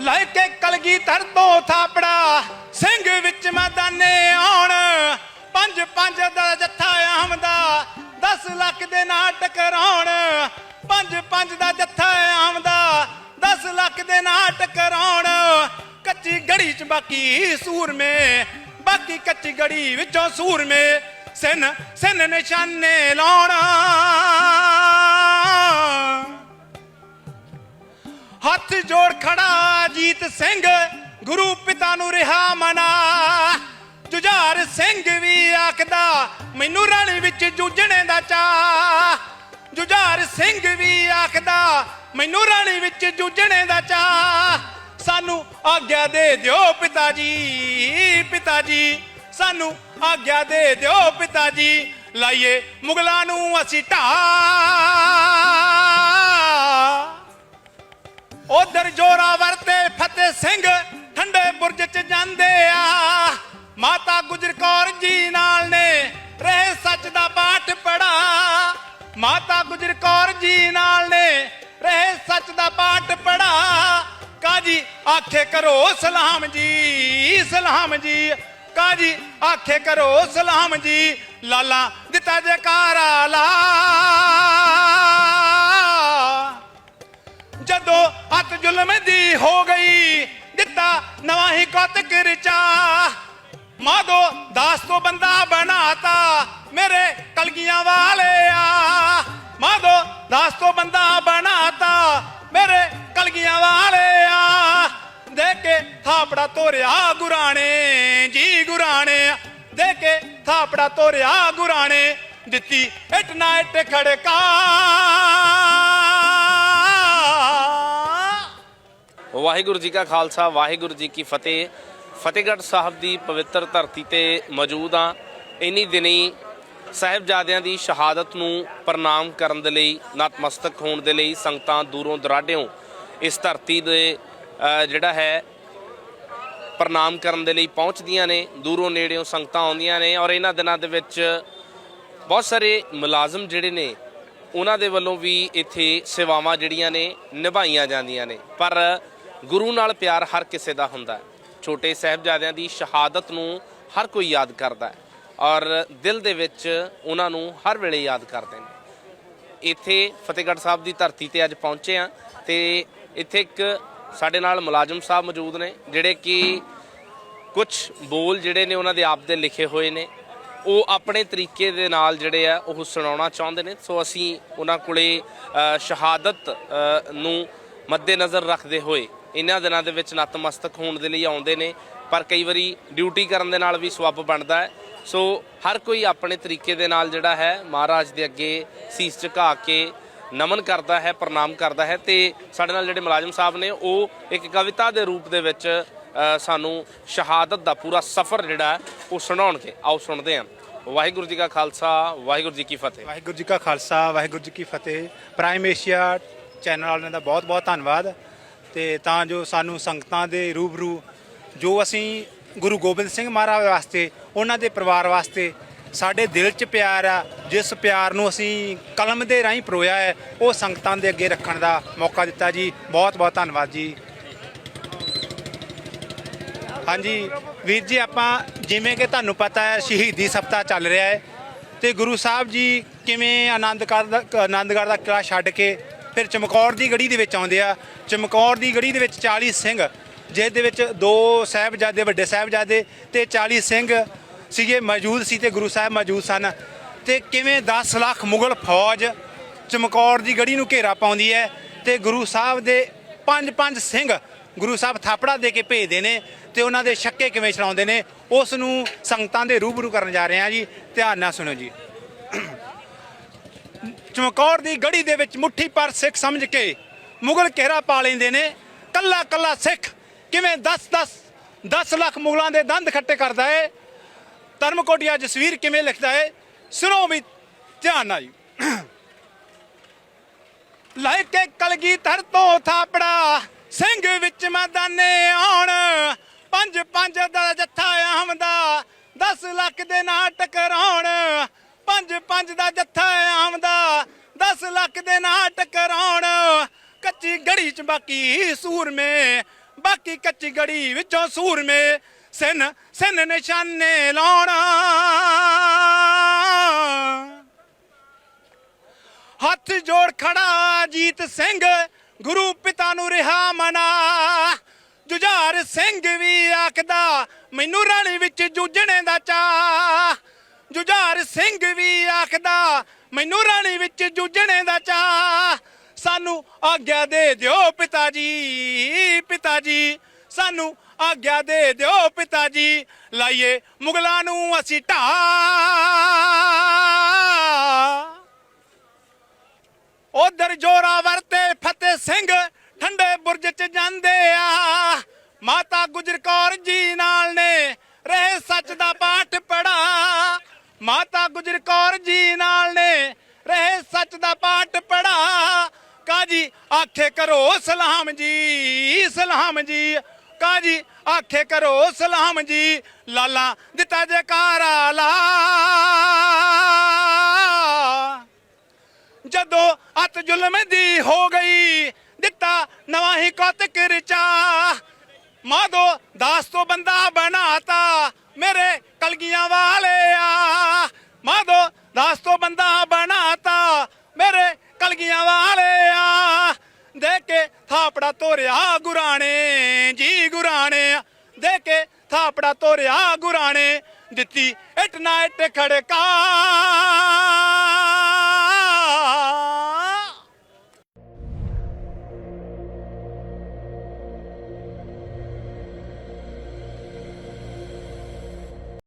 ਲੈ ਕੇ ਕਲਗੀ ਤੋਂ ਥਾਪੜਾ, ਸਿੰਘ ਵਿੱਚ ਮੈਦਾਨੇ ਆਉਣ। ਪੰਜ ਪੰਜ ਦਾ ਜੱਥਾ ਆਮਦਾ 10 ਲੱਖ ਦੇ ਨਾਲ ਟਕਰਾਉਣ। ਪੰਜ ਪੰਜ ਦਾ ਜੱਥਾ ਆਮਦਾ 10 ਲੱਖ ਦੇ ਨਾਲ ਟਕਰਾਉਣ। ਕੱਚੀ ਗੜੀ ਚ ਬਾਕੀ ਸੂਰਮੇ, ਬਾਕੀ ਕੱਚੀ ਗੜੀ ਵਿੱਚੋਂ ਸੂਰਮੇ। ਸਿਨ ਸਿਨ ਨਿਸ਼ਾਨੇ ਲਾਉਣਾ। ਹੱਥ ਜੋੜ ਖੜਾ ਜੀਤ ਸਿੰਘ, ਗੁਰੂ ਪਿਤਾ ਨੂੰ ਰਿਹਾ ਮਨਾ। ਜੁਝਾਰ ਸਿੰਘ ਵੀ ਆਖਦਾ, ਮੈਨੂੰ ਰਣ ਵਿੱਚ ਜੂਝਣੇ ਦਾ ਚਾ ਜੁਝਾਰ ਸਿੰਘ ਵੀ ਆਖਦਾ, ਮੈਨੂੰ ਰਣ ਵਿੱਚ ਜੂਝਣੇ ਦਾ ਚਾ ਸਾਨੂੰ ਆਗਿਆ ਦੇ ਦਿਓ ਪਿਤਾ ਜੀ ਪਿਤਾ ਜੀ। ਸਾਨੂੰ ਆਗਿਆ ਦੇ ਦਿਓ ਪਿਤਾ ਜੀ। ਲਾਈਏ ਮੁਗਲਾਂ ਨੂੰ ਅਸੀਂ ਢਾ ਉਧਰ ਜੋਰਾਵਰ ਤੇ ਫਤਿਹ ਸਿੰਘ, ਠੰਡੇ ਬੁਰਜ ਚ ਜਾਂਦੇ ਆ। ਮਾਤਾ ਗੁਜਰ ਕੌਰ ਜੀ ਨਾਲ ਨੇ ਰਹੇ ਸੱਚ ਦਾ ਪਾਠ ਪੜਾ ਮਾਤਾ ਗੁਜਰ ਕੌਰ ਜੀ ਨਾਲ ਨੇ ਰਹੇ ਸੱਚ ਦਾ ਪਾਠ ਪੜਾ ਕਾਜੀ ਆਖੇ ਕਰੋ ਸਲਾਮ ਜੀ ਸਲਾਮ ਜੀ। ਕਾਜੀ ਆਖੇ ਕਰੋ ਸਲਾਮ ਜੀ, ਲਾਲਾ ਦਿੱਤਾ ਜਕਾਰਾ ਲਾ। ਜਦੋਂ ਜ਼ੁਲਮ ਦੀ ਹੋ ਗਈ। ਦਿੱਤਾ ਨਵਾਂ ਹੀ ਕਤਕ ਰਚਾ ਮਾਦੋ ਦਾਸ ਤੋਂ ਬੰਦਾ ਬਣਾਤਾ। ਮੇਰੇ ਕਲਗੀਆਂ ਵਾਲਿਆ ਮਾਦੋ ਦਾਸ ਤੋਂ ਬੰਦਾ ਬਣਾਤਾ। ਮੇਰੇ ਕਲਗੀਆਂ ਵਾਲਿਆ ਦੇ ਕੇ ਥਾਪੜਾ ਤੋਰਿਆ ਗੁਰਾਣੇ। ਜੀ ਗੁਰਾਣੇ ਦੇ ਕੇ ਥਾਪੜਾ ਤੋਰਿਆ ਗੁਰਾਣੇ। ਦਿੱਤੀ ਇੱਟ ਨਾ ਇੱਟ ਖੜਕਾ। ਵਾਹਿਗੁਰੂ ਜੀ ਕਾ ਖਾਲਸਾ, ਵਾਹਿਗੁਰੂ ਜੀ ਕੀ ਫਤਿਹ। ਫਤਿਹਗੜ੍ਹ ਸਾਹਿਬ ਦੀ ਪਵਿੱਤਰ ਧਰਤੀ ਤੇ ਮੌਜੂਦ ਆ ਇਨੀ ਦਿਨੀ ਸਾਹਿਬਜ਼ਾਦਿਆਂ ਦੀ ਸ਼ਹਾਦਤ ਨੂੰ ਪ੍ਰਣਾਮ ਕਰਨ ਦੇ ਲਈ, ਨਤਮਸਤਕ ਹੋਣ ਦੇ ਲਈ ਸੰਗਤਾਂ ਦੂਰੋਂ ਦਰਾਡਿਓਂ ਇਸ ਧਰਤੀ ਦੇ ਜਿਹੜਾ ਹੈ, ਪ੍ਰਣਾਮ ਕਰਨ ਦੇ ਲਈ ਪਹੁੰਚਦੀਆਂ ਨੇ। ਦੂਰੋਂ ਨੇੜਿਓਂ ਸੰਗਤਾਂ ਆਉਂਦੀਆਂ ਨੇ ਔਰ ਇਹਨਾਂ ਦਿਨਾਂ ਦੇ ਵਿੱਚ ਬਹੁਤ ਸਾਰੇ ਮੁਲਾਜ਼ਮ ਜਿਹੜੇ ਨੇ, ਉਹਨਾਂ ਦੇ ਵੱਲੋਂ ਵੀ ਇੱਥੇ ਸੇਵਾਵਾਂ ਜਿਹੜੀਆਂ ਨੇ ਨਿਭਾਈਆਂ ਜਾਂਦੀਆਂ ਨੇ। ਪਰ ਗੁਰੂ ਨਾਲ ਪਿਆਰ ਹਰ ਕਿਸੇ ਦਾ ਹੁੰਦਾ ਹੈ। ਛੋਟੇ ਸਾਹਿਬਜ਼ਾਦਿਆਂ ਦੀ ਸ਼ਹਾਦਤ ਨੂੰ ਹਰ ਕੋਈ ਯਾਦ ਕਰਦਾ ਹੈ ਔਰ ਦਿਲ ਦੇ ਵਿੱਚ ਉਹਨਾਂ ਨੂੰ ਹਰ ਵੇਲੇ ਯਾਦ ਕਰਦੇ ਨੇ। ਇੱਥੇ ਫਤਿਹਗੜ੍ਹ ਸਾਹਿਬ ਦੀ ਧਰਤੀ ਤੇ ਅੱਜ ਪਹੁੰਚੇ ਆ ਤੇ ਇੱਥੇ ਇੱਕ ਸਾਡੇ ਨਾਲ ਮੁਲਾਜ਼ਮ ਸਾਹਿਬ ਮੌਜੂਦ ਨੇ, ਜਿਹੜੇ ਕਿ ਕੁਝ ਬੋਲ ਜਿਹੜੇ ਨੇ ਉਹਨਾਂ ਦੇ ਆਪ ਦੇ ਲਿਖੇ ਹੋਏ ਨੇ। ਉਹ ਆਪਣੇ ਤਰੀਕੇ ਦੇ ਨਾਲ ਜਿਹੜੇ ਆ ਉਹ ਸੁਣਾਉਣਾ ਚਾਹੁੰਦੇ ਨੇ। ਸੋ ਅਸੀਂ ਉਹਨਾਂ ਕੋਲੇ ਸ਼ਹਾਦਤ ਨੂੰ ਮੱਦੇਨਜ਼ਰ ਰੱਖਦੇ ਹੋਏ ਇਹਨਾਂ ਦਿਨਾਂ ਦੇ ਵਿੱਚ ਨਤਮਸਤਕ ਹੋਣ ਦੇ ਲਈ ਆਉਂਦੇ ਨੇ, ਪਰ ਕਈ ਵਾਰੀ ਡਿਊਟੀ ਕਰਨ ਦੇ ਨਾਲ ਵੀ ਸਵੱਬ ਬਣਦਾ ਹੈ। ਸੋ ਹਰ ਕੋਈ ਆਪਣੇ ਤਰੀਕੇ ਦੇ ਨਾਲ ਜਿਹੜਾ ਹੈ ਮਹਾਰਾਜ ਦੇ ਅੱਗੇ ਸੀਸ ਝੁਕਾ ਕੇ ਨਮਨ ਕਰਦਾ ਹੈ, ਪ੍ਰਣਾਮ ਕਰਦਾ ਹੈ ਤੇ ਸਾਡੇ ਨਾਲ ਜਿਹੜੇ ਮੁਲਾਜ਼ਮ ਸਾਹਿਬ ਨੇ, ਉਹ ਇੱਕ ਕਵਿਤਾ ਦੇ ਰੂਪ ਦੇ ਵਿੱਚ ਸਾਨੂੰ ਸ਼ਹਾਦਤ ਦਾ ਪੂਰਾ ਸਫ਼ਰ ਜਿਹੜਾ ਉਹ ਸੁਣਾਉਣਗੇ। ਆਓ ਸੁਣਦੇ ਹਾਂ। ਵਾਹਿਗੁਰੂ ਜੀ ਕਾ ਖਾਲਸਾ, ਵਾਹਿਗੁਰੂ ਜੀ ਕੀ ਫਤਿਹ। ਵਾਹਿਗੁਰੂ ਜੀ ਕਾ ਖਾਲਸਾ, ਵਾਹਿਗੁਰੂ ਜੀ ਕੀ ਫਤਿਹ। ਪ੍ਰਾਈਮ ਏਸ਼ੀਆ ਚੈਨਲ ਵਾਲਿਆਂ ਦਾ ਬਹੁਤ ਬਹੁਤ ਧੰਨਵਾਦ। ਤੇ ਤਾਂ ਜੋ ਸਾਨੂੰ ਸੰਗਤਾਂ ਦੇ ਰੂਬਰੂ, ਜੋ ਅਸੀਂ ਗੁਰੂ ਗੋਬਿੰਦ ਸਿੰਘ ਮਹਾਰਾਜ ਵਾਸਤੇ, ਉਹਨਾਂ ਦੇ ਪਰਿਵਾਰ ਵਾਸਤੇ ਸਾਡੇ ਦਿਲ 'ਚ ਪਿਆਰ ਆ, ਜਿਸ ਪਿਆਰ ਨੂੰ ਅਸੀਂ ਕਲਮ ਦੇ ਰਾਹੀਂ ਪਰੋਇਆ ਹੈ, ਉਹ ਸੰਗਤਾਂ ਦੇ ਅੱਗੇ ਰੱਖਣ ਦਾ ਮੌਕਾ ਦਿੱਤਾ ਜੀ। ਬਹੁਤ ਬਹੁਤ ਧੰਨਵਾਦ ਜੀ। ਹਾਂਜੀ, ਵੀਰ ਜੀ, ਆਪਾਂ ਜਿਵੇਂ ਕਿ ਤੁਹਾਨੂੰ ਪਤਾ ਹੈ, ਸ਼ਹੀਦੀ ਸਪਤਾਹ ਚੱਲ ਰਿਹਾ ਹੈ। ਤੇ ਗੁਰੂ ਸਾਹਿਬ ਜੀ ਕਿਵੇਂ ਆਨੰਦਗੜ੍ਹ ਦਾ ਆਨੰਦਗੜ੍ਹ ਦਾ ਕਿਲਾ ਛੱਡ ਕੇ ਫਿਰ ਚਮਕੌਰ ਦੀ ਗੜੀ ਦੇ ਵਿੱਚ ਆਉਂਦੇ ਆ। ਚਮਕੌਰ ਦੀ ਗੜੀ ਦੇ ਵਿੱਚ 40 ਸਿੰਘ ਜਿਸ ਦੇ ਵਿੱਚ ਦੋ ਸਾਹਿਬਜ਼ਾਦੇ, ਵੱਡੇ ਸਾਹਿਬਜ਼ਾਦੇ ਤੇ 40 ਸਿੰਘ ਸੀਗੇ, ਮੌਜੂਦ ਸੀ ਤੇ ਗੁਰੂ ਸਾਹਿਬ ਮੌਜੂਦ ਸਨ। ਤੇ ਕਿਵੇਂ 10 ਲੱਖ ਮੁਗਲ ਫੌਜ ਚਮਕੌਰ ਦੀ ਗੜੀ ਨੂੰ ਘੇਰਾ ਪਾਉਂਦੀ ਹੈ ਤੇ ਗੁਰੂ ਸਾਹਿਬ ਦੇ ਪੰਜ ਪੰਜ ਸਿੰਘ ਗੁਰੂ ਸਾਹਿਬ ਥਾਪੜਾ ਦੇ ਕੇ ਭੇਜਦੇ ਨੇ ਤੇ ਉਹਨਾਂ ਦੇ ਛੱਕੇ ਕਿਵੇਂ ਛਡਾਉਂਦੇ ਨੇ, ਉਸ ਨੂੰ ਸੰਗਤਾਂ ਦੇ ਰੂਬਰੂ ਕਰਨ ਜਾ ਰਹੇ ਹਾਂ ਜੀ। ਧਿਆਨ ਨਾਲ ਸੁਣੋ ਜੀ। ਚਮਕੌਰ ਦੀ ਗੜੀ ਦੇ ਵਿੱਚ ਮੁੱਠੀ ਪਰ ਸਿੱਖ ਸਮਝ ਕੇ ਮੁਗਲ ਘੇਰਾ ਪਾ ਲੈਂਦੇ ਨੇ? ਕੱਲਾ ਕੱਲਾ ਸਿੱਖ ਕਿਵੇਂ 10 10 10 ਲੱਖ ਮੁਗਲਾਂ ਦੇ ਦੰਦ ਖੱਟੇ ਕਰਦਾ ਹੈ ਧਰਮਕੋਟੀਆ ਜਸਵੀਰ ਕਿਵੇਂ ਲਿਖਦਾ ਏ? ਸੁਣੋ ਵੀ ਧਿਆਨ ਆਈ ਲੈ ਕੇ ਕਲਗੀ ਧਰ ਤੋਂ ਥਾਪੜਾ, ਸਿੰਘ ਵਿੱਚ ਮੈਦਾਨੇ ਆਉਣ। ਪੰਜ ਪੰਜ ਦਾ ਜੱਥਾ ਆਮਦਾ 10 ਲੱਖ ਦੇ ਨਾਲ ਟਕਰਾਉਣ। ਪੰਜ ਪੰਜ ਦਾ ਜੱਥਾ ਆਮਦਾ 10 ਲੱਖ ਦੇ ਨਾਲ ਟਕਰਾਉਣ। ਕੱਚੀ ਗੜੀ ਚ ਬਾਕੀ ਸੂਰਮੇ। ਬਾਕੀ ਕੱਚੀ ਗੜੀ ਵਿੱਚੋਂ ਸੂਰਮੇ। ਸਿਨ ਸਿਨ ਨਿਸ਼ਾਨੇ ਲਾਉਣਾ। ਹੱਥ ਜੋੜ ਖੜਾ ਜੀਤ ਸਿੰਘ, ਗੁਰੂ ਪਿਤਾ ਨੂੰ ਰਿਹਾ ਮਨਾ। ਜੁਝਾਰ ਸਿੰਘ ਵੀ ਆਖਦਾ, ਮੈਨੂੰ ਰਾਣੀ ਵਿੱਚ ਜੂਝਣੇ ਦਾ ਚਾ ਜੁਝਾਰ ਸਿੰਘ ਵੀ ਆਖਦਾ ਮੈਨੂੰ ਰਾਣੀ ਵਿੱਚ ਜੂਝਣੇ ਦਾ ਚਾ ਸਾਨੂੰ ਆਗਿਆ ਦੇ ਦਿਓ ਪਿਤਾ ਜੀ ਪਿਤਾ ਜੀ ਸਾਨੂੰ ਆਗਿਆ ਦੇ ਦਿਓ ਪਿਤਾ ਜੀ ਲਾਈਏ ਮੁਗਲਾਂ ਨੂੰ ਅਸੀਂ ਢਾ। ਉਧਰ ਜੋਰਾਵਰ ਤੇ ਫਤਿਹ ਸਿੰਘ, ਠੰਡੇ ਬੁਰਜ ਚ ਜਾਂਦੇ ਆ। ਮਾਤਾ ਗੁਜਰ ਕੌਰ ਜੀ ਨਾਲ ਨੇ, ਰਹੇ ਸੱਚ ਦਾ ਪਾਠ ਪੜਾ ਮਾਤਾ ਗੁਜਰ ਕੌਰ ਜੀ ਨਾਲ ਨੇ ਰਹੇ ਸੱਚ ਦਾ ਪਾਠ ਪੜਾ। ਕਾਜੀ ਆਖੇ ਕਰੋ ਸਲਾਮ ਜੀ ਸਲਾਮ ਜੀ। ਕਾਜੀ ਆਖੇ ਕਰੋ ਸਲਾਮ ਜੀ, ਲਾਲਾ ਦਿੱਤਾ ਜਕਾਰਾ ਲਾ ਜਦੋਂ ਅਤ ਜ਼ੁਲਮ ਦੀ ਹੋ ਗਈ, ਦਿੱਤਾ ਨਵਾਂ ਹੀ ਕੌਤਕ ਰਚਾ ਮਾਦੋ ਦਾਸ ਤੋਂ ਬੰਦਾ ਬਣਾਤਾ, ਮੇਰੇ ਕਲਗੀਆਂ ਵਾਲਿਆ ਮਾਦੋ ਦਾਸ ਤੋਂ ਬੰਦਾ ਬਣਾਤਾ। ਮੇਰੇ ਕਲਗੀਆਂ ਵਾਲਿਆ ਦੇ ਕੇ ਥਾਪੜਾ ਤੋਰਿਆ ਗੁਰਾਣੇ, ਜੀ ਗੁਰਾਣੇ ਦੇ ਕੇ ਥਾਪੜਾ ਤੋਰਿਆ ਗੁਰਾਣੇ, ਦਿੱਤੀ ਇਟ ਨਾ ਇਟ ਖੜਕਾ।